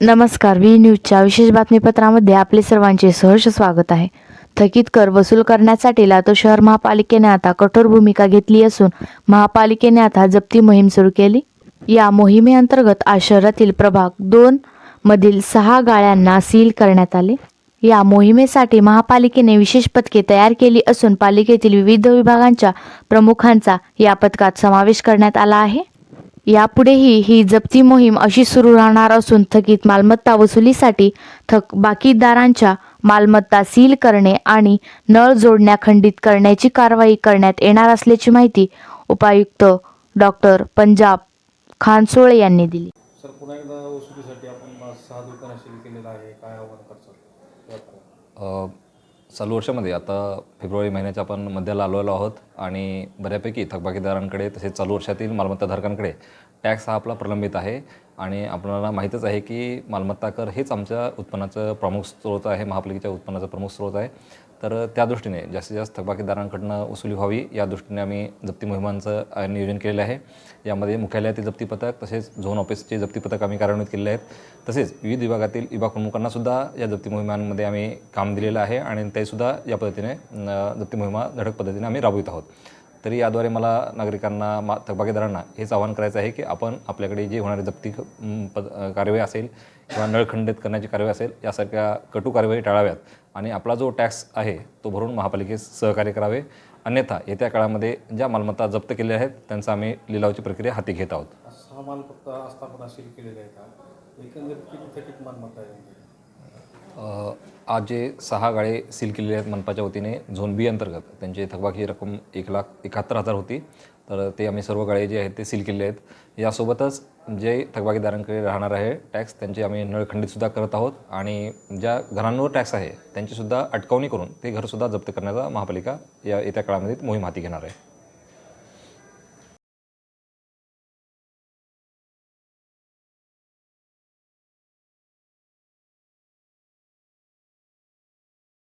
नमस्कार व्ही न्यूजच्या विशेष बातमीपत्रामध्ये आपले सर्वांचे सहर्ष स्वागत आहे. थकीत कर वसूल करण्यासाठी लातूर शहर महापालिकेने आता कठोर भूमिका घेतली असून महापालिकेने आता जप्ती मोहीम सुरू केली. या मोहिमेअंतर्गत आज शहरातील प्रभाग दोन मधील सहा गाळ्यांना सील करण्यात आले. या मोहिमेसाठी महापालिकेने विशेष पथके तयार केली असून पालिकेतील विविध विभागांच्या प्रमुखांचा या पथकात समावेश करण्यात आला आहे. यापुढेही ही जप्ती मोहीम अशी सुरू राहणार असून थकीत मालमत्ता वसुलीसाठी थक बाकीदारांच्या मालमत्ता सील करणे आणि नळ जोडण्या खंडित करण्याची कारवाई करण्यात येणार असल्याची माहिती उपायुक्त डॉक्टर पंजाब खानसोळे यांनी दिली. सर पुन्हा एकदा वसुलीसाठी आपण सहा दुकानं सील केलेलं आहे काय आव्हान चालू वर्षामध्ये आता फेब्रुवारी महिन्याच्या आपण मध्याला आलेलो आहोत आणि बऱ्यापैकी थकबाकीदारांकडे तसेच चालू वर्षातील मालमत्ताधारकांकडे टॅक्स हा आपला प्रलंबित आहे आणि आपल्याला माहीतच आहे की मालमत्ता कर हेच आमच्या उत्पन्नाचं प्रमुख स्रोत आहे महापालिकेच्या उत्पन्नाचा प्रमुख स्रोत आहे. तर त्या दृष्टीने जास्तीत जास्त थकबाकीदारांकडनं वसुली व्हावी या दृष्टीने आम्ही जप्ती मोहिमांचं नियोजन केलेलं आहे. यामध्ये मुख्यालयातील जप्ती पथक तसेच झोन ऑफिसचे जप्ती पथक आम्ही कार्यान्वित केलेले आहेत. तसेच विविध विभागातील विभाग प्रमुखांनासुद्धा या जप्ती मोहिमांमध्ये आम्ही काम दिलेलं आहे आणि तेसुद्धा या पद्धतीने जप्ती मोहिमा धडक पद्धतीने आम्ही राबवित आहोत. तरी याद्वारे मला नागरिकांना मा थकबाकीदारांना हेच आवाहन करायचं आहे की आपण आपल्याकडे जे होणारी जप्ती पद कार्यवाही असेल किंवा नळ खंडित करण्याची कारवाई असेल यासारख्या कटू कारवाई टाळाव्यात. आणि आपला जो टॅक्स आहे तो भरून महापालिकेस सहकार्य करावे. अन्यथा येत्या काळामध्ये ज्या मालमत्ता जप्त केलेल्या आहेत त्यांचा आम्ही लिलावची प्रक्रिया हाती घेत आहोत. सहा मालमत्ता आस्थापनाशील केलेल्या आहेत. आज जे सहा गाळे सील केलेले आहेत मनपाच्या वतीने झोन बी अंतर्गत त्यांची थकबाकी रक्कम एक लाख एकाहत्तर हजार होती. तर ते आम्ही सर्व गाळे जे आहेत ते सील केलेले आहेत. यासोबतच जे थकबाकीदारांकडे राहणार आहे टॅक्स त्यांचे आम्ही नळखंडितसुद्धा करत आहोत आणि ज्या घरांवर टॅक्स आहे त्यांचीसुद्धा अटकावणी करून ते घरसुद्धा जप्त करण्याचा महापालिका या येत्या काळामध्ये मोहीम हाती घेणार आहे.